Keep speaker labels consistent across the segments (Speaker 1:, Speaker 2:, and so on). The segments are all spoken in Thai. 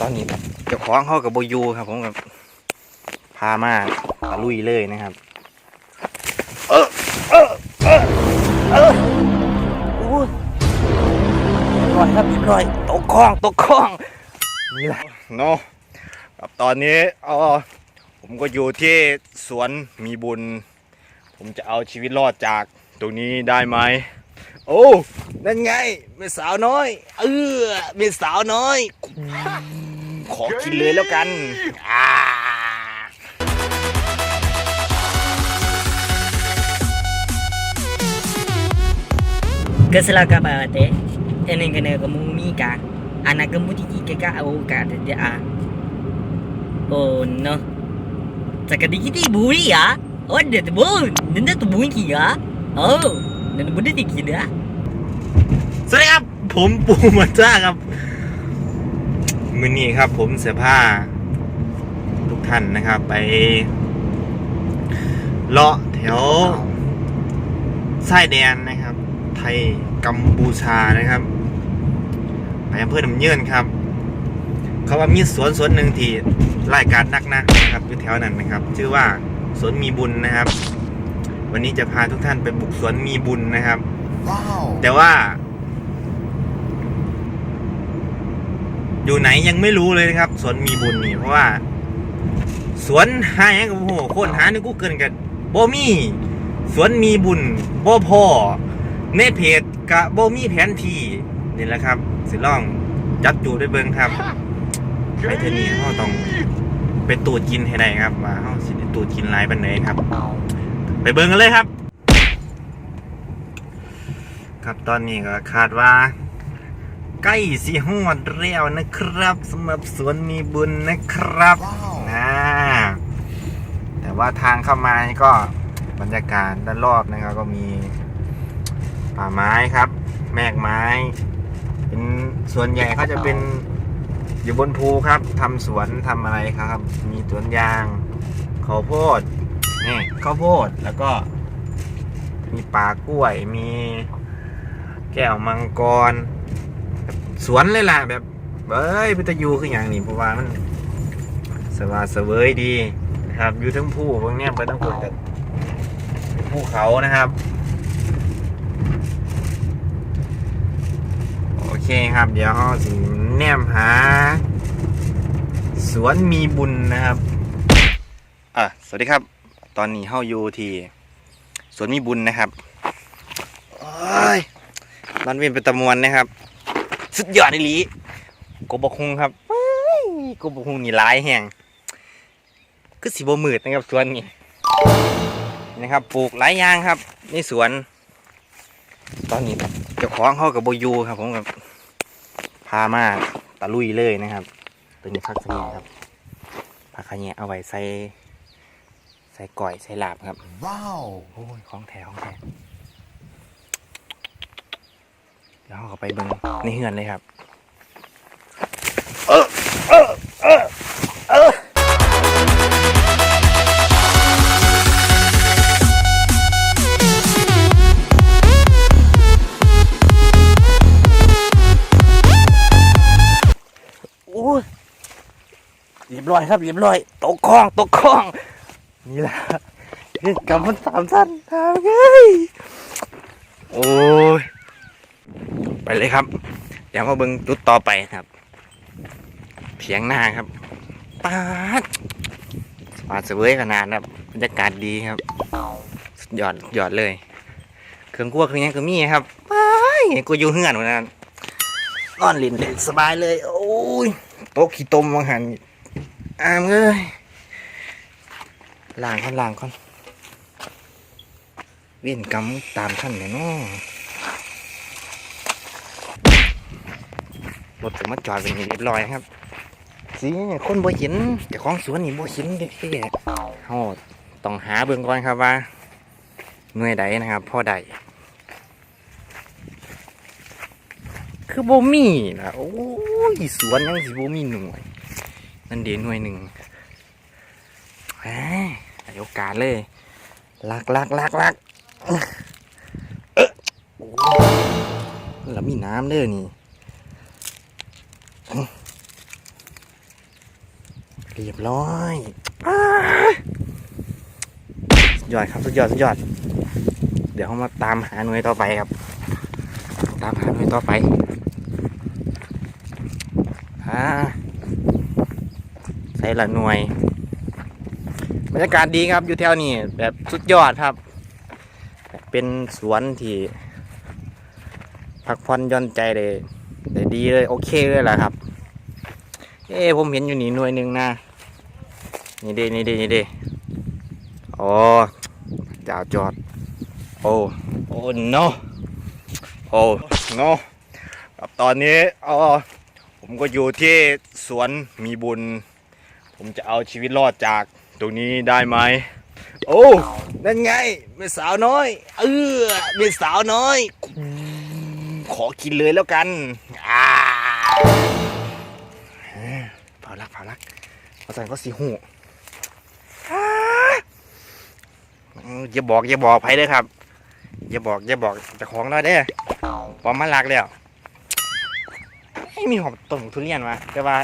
Speaker 1: ตอนนี้ครับเจ้าของเขากับโบยูครับ ผมกับพามาตะลุยเลยนะครับ เออเออเออเออโอ้ยเรียบร้อยครับเรียบร้อยตกคลองตกคลองนี่แหละเนาะครับตอนนี้เออผมก็อยู่ที่สวนมีบุญ ผมจะเอาชีวิตรอดจากตรงนี้ได้ไหมโอ้นั่นไงเม็สาวน้อย เออเม็สาวน้อย ขอกินเลยแล้วกันอ่า
Speaker 2: Keselaka bate. Eneng kena kemumi ka. Anak kemu tiki ke ka au ka dia a. Oh no. Saka dikiti buri ya. Oh dia tu bun. Nenda tu bun ki ya. Oh. Nenda bun tiki dia.
Speaker 1: สวัสดีครับ ผมปูมาจ้าครับ มือนี้ครับผมเสื้อผ้าทุกท่านนะครับ ไปเลาะแถวชายแดนนะครับ ไทยกัมพูชานะครับไปอำเภอน้ำเยื่นครับ เขาว่ามีสวนสวนหนึ่งที่รายการนักนะนะครับอยู่แถวนั้นนะครับ ชื่อว่าสวนมีบุญนะครับ วันนี้จะพาทุกท่านไปบุกสวนมีบุญนะครับ แต่ว่า อยู่ไหนยังไม่รู้เลยนะครับ สวนมีบุญนี่เพราะว่า สวนหาหยังกับโอ้โหคนหาในกูเกิลกับบ่มีสวนมีบุญโบ่พอในเพจกะบ่มีแผนที่นี่แหละครับ สิล่องจัดจูได้เบิ่งครับไปเทนี้เราต้องไปตูดกินให้ได้ครับว่าเราสิตูดกินหลายปันไหนครับ ไปเบิ่งกันเลยครับ ครับตอนนี้ก็คาดว่า ใกล้สิฮอดแล้วนะครับสำหรับสวนมีบุญนะครับนะแต่ว่าทางเข้ามานี่ก็บรรยากาศด้านรอบนะครับ ก็มีป่าไม้ครับ แมกไม้ เป็นส่วนใหญ่เขาจะเป็นอยู่บนภูครับทำสวนทำอะไรครับ มีสวนยางข้าวโพดนี่ข้าวโพดแล้วก็ มีป่ากล้วย มีแก้วมังกร สวนเลยล่ะแบบเอ้ยพิตายูคืออย่างนี้เพราะว่ามันสว่าเสวยดีนะครับอยู่ทั้งผู้พวกเนี้ยไปทั้งคนแต่ภูเขานะครับ โอเคครับ เดี๋ยวเราสิแนมหา สวนมีบุญนะครับอะสวัสดีครับ ตอนนี้เฮาอยู่ที่สวนมีบุญนะครับโอ้ยมันเป็นเป็นตะมวนนะครับ สุดยอดอีหลีกบกคุงครับเฮ้ยกบกคุงนี่หลายแห่งคือสีบมืดนะครับสวนนี้นะครับ ปลูกหลายอย่างครับในสวน ตอนนี้ครับเจ้าของเขากับโบอยูครับ ผมกับพามาตะลุยเลยนะครับ ตัวนี้พักเสนียครับพักขะแยะเอาไว้ใส่ใส่ก่อยใส่ลาบครับ
Speaker 3: Wow.
Speaker 1: โอ้ยของแถวของแถวเดี๋ยวเราเข้าไปเบิ่งในเฮือนเลยครับเออเออเออเออโอ้ยเรียบร้อยครับเรียบร้อยตกคลองตกคลอง นี่แหละกำมันสามสั้นทำไงโอ้ย ไปเลยครับ เดี๋ยวมาเบิ่งจุดต่อไปครับ เถียงหน้าครับปาดสปาดเสวยขนาดครับบรรยากาศดีครับสุดยอดยอดเลย เครื่องครัวเครื่องหยังก็มีครับว้ายกูอยู่เฮือนวันนั้นนอนลินเล่นสบายเลย โอ้ยโต๊ะขี้ต้มวังหันอามเอ้ยล้างก่อนล้างก่อนเวียนกรรมตามท่านเนี่ยเนาะ รถผมมาจอดเป็นที่เรียบร้อยครับ สีคนบ่เห็นเจ้าของสวนนี่บ่เห็นเด้เฮาต้องหาเบิ่งก่อนครับว่าหน่วยใดนะครับพ่อใดคือโบมีนะโอ้ยสวนยังสิบ่มีหน่วยนั่นเดีหน่วยหนึ่งแหมให้โอกาสเลยลักลักลักลักเออแล้วมีน้ำเด้อนี่ เรียบร้อยอ้าสุดยอดครับสุดยอดสุดยอด เดี๋ยวเขามาตามหาหน่วยต่อไปครับ ตามหาหน่วยต่อไปอ่าใส่ละหน่วยบรรยากาศดีครับอยู่แถวนี้แบบสุดยอดครับ เป็นสวนที่พักผ่อนหย่อนใจเลยได้ดีเลย โอเคเลยล่ะครับ เอ้ผมเห็นอยู่นี่หน่วยหนึ่งนะ นี่เด้นี่เด้นี่เด้โอ้ดาวจอด โอ้โอ้ no โอ้ no ครับตอนนี้อ๋อผมก็อยู่ที่สวนมีบุญ ผมจะเอาชีวิตรอดจากตรงนี้ได้ไหมโอ้นั่นไงเป็นสาวน้อย เออเป็นสาวน้อย ขอกินเลยแล้วกันอ่าเผารักเผารักเขาใส่ก็สีหูอ่า อย่าบอกอย่าบอกไผเด้อครับ อย่าบอกอย่าบอกจะของเราเด้อปอมมันรักแล้วไม่มีหอมต้นทุเรียนมาแต่ว่า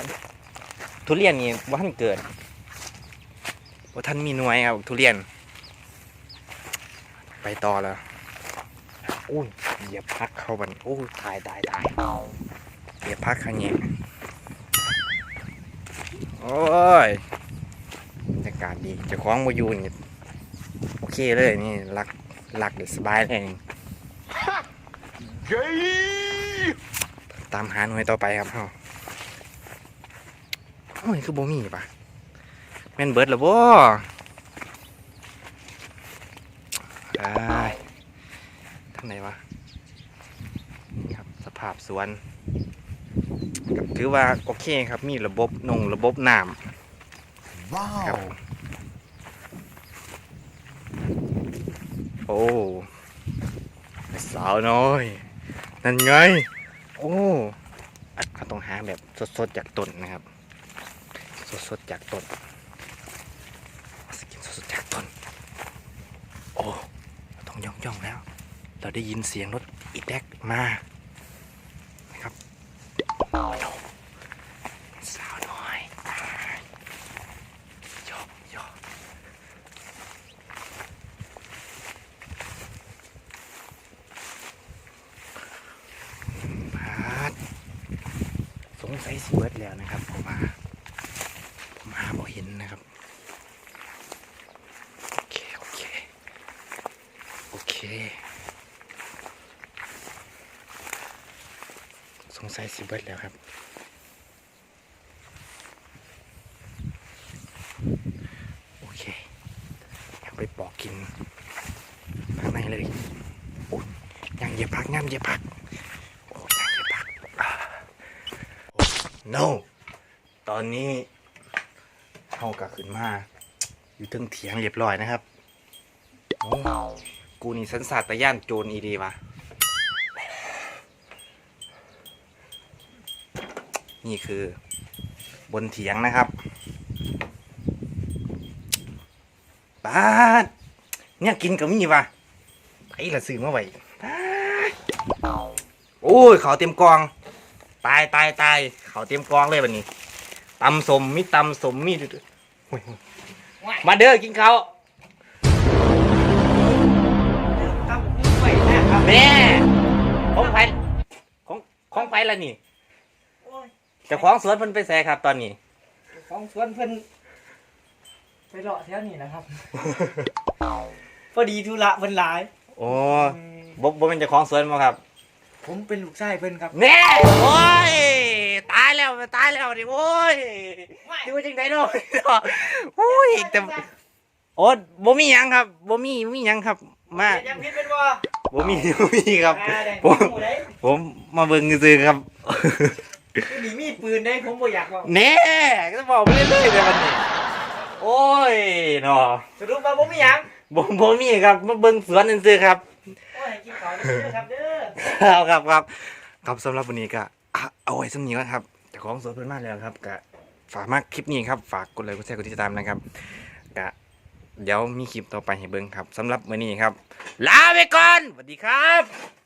Speaker 1: ทุเรียนนี่ว่าท่านเกิดว่าท่านมีหน่วยครับทุเรียน ไปต่อแล้วอุ้ยเหยียบพักเข้าบันโอ้ยตายตายตายเหยียบพักข้างนี้โอ้ยบรรยากาศดีจะคล้องวาอยูนี่ เคเลยนี่รักรักเด็สบายเลยตามหาหน่วยต่อไปครับเฮาโอ้ยคือบ่มีปะแม่นเบิดแล้วบ่ได้ทางไหนวะนี่ครับสภาพสวนถือว่าโอเคครับมีระบบนงระบบน้ำครับ โอ้สาวน้อย นั่นไง โอ้เขาต้องหาแบบสดๆจากต้นนะครับ สดๆจากต้นสกินสดๆจากต้น โอ้ต้องย่องย่องๆแล้ว เราได้ยินเสียงรถอีแท็กมานะครับโอ้สาวน้อยโยกโยก พาดสงสัยสิเบิดแล้ว นะครับผมว่าผมหาบ่เห็นนะครับ โอเค โอเค โอเค สงสัยสิเบิดแล้วครับ โอเคอยังไปปอกกินข้างในเลยโอ้ยยังเยียบพักงเหยียบพักโอ้ยเยียบพัก no ตอนนี้เขากะขึ้นมา อยู่เทึงเถียงเรียบร้อยนะครับโอ้กูนี่สันสาตย่านโจรอีดีวะนี่คือบนเถียงนะครับบ้าเนี่ยกินกับมีวะไปละซื้อมาไว้โอ้ยเขาเต็มกอง ตายตายตายเขาเต็มกองเลยวันนี้ ตำสมมีตำสมมีโอ้ยมาเด้อกินเขาว
Speaker 2: ครับไปนะครับ
Speaker 1: แม่ของไผของของไผละนี่
Speaker 2: โอ้ย
Speaker 1: เจะคล้าของสวนเพิ่นไปแซ่ครับ ตอนนี้
Speaker 2: ของสวนเพิ่นไปเลาะแถวนี้นะครับพอดีธุระเพิ่นหลาย
Speaker 1: โอ้บ่บ่เป็นเจ้าของสวนบ่ครับ
Speaker 2: ผมเป็นลูกชายเพิ่นครับ
Speaker 1: แน่โอ้ยตาย แล้วตายแล้วดิโอ้ยดูจังไดเนาะโอ้ยแต่โอ้บ่มีหยังครับบ่มีบ่มีหยังครับ มา
Speaker 2: ยังพิษเป็นบ่
Speaker 1: บ่มีบ่มีครับ
Speaker 2: อ่าได้
Speaker 1: ผม
Speaker 2: หมู่ได้
Speaker 1: ผมมาเบิ่งซื่อๆครับ
Speaker 2: คือหนีมีดปืนได้ผมบ่อยากบอก
Speaker 1: แน่ก็บอกไปเรื่อยๆเลยมันนี่โอ้ยเนาะ
Speaker 2: สรุปว่าผมมีหยัง
Speaker 1: บ่บ่มีครับมาเบิ่งสวนซื่อๆครับ
Speaker 2: โอ้ยให้กินข้าวเด้อครับเด้อ
Speaker 1: ครับครับครับครับสำหรับวันนี้ก็อะเอาไว้สำนี้ก่อนครับเจ้า ของสวนเพิ่นมาแล้วครับกะฝากมากคลิปนี้ครับฝากกดไลค์กดแชร์กดติดตามนะครับกะเดี๋ยวมีคลิปต่อไปให้เบิ้งครับสำหรับมื้อนี้ครับ ลาไปก่อนสวัสดีครับ